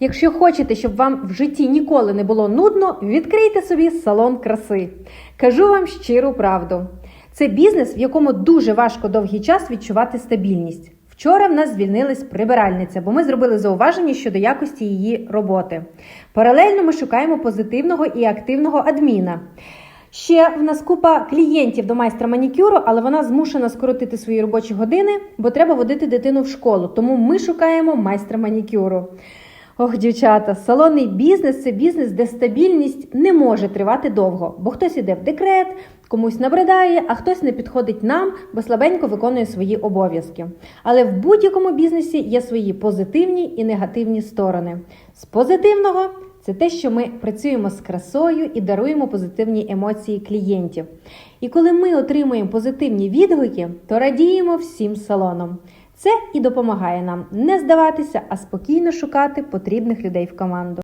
Якщо хочете, щоб вам в житті ніколи не було нудно, відкрийте собі салон краси. Кажу вам щиру правду. Це бізнес, в якому дуже важко довгий час відчувати стабільність. Вчора в нас звільнилась прибиральниця, бо ми зробили зауваження щодо якості її роботи. Паралельно ми шукаємо позитивного і активного адміна. Ще в нас купа клієнтів до майстра манікюру, але вона змушена скоротити свої робочі години, бо треба водити дитину в школу. Тому ми шукаємо майстра манікюру. Ох, дівчата, салонний бізнес це бізнес, де стабільність не може тривати довго, бо хтось іде в декрет, комусь набридає, а хтось не підходить нам, бо слабенько виконує свої обов'язки. Але в будь-якому бізнесі є свої позитивні і негативні сторони. З позитивного це те, що ми працюємо з красою і даруємо позитивні емоції клієнтів. І коли ми отримуємо позитивні відгуки, то радіємо всім салоном. Це і допомагає нам не здаватися, а спокійно шукати потрібних людей в команду.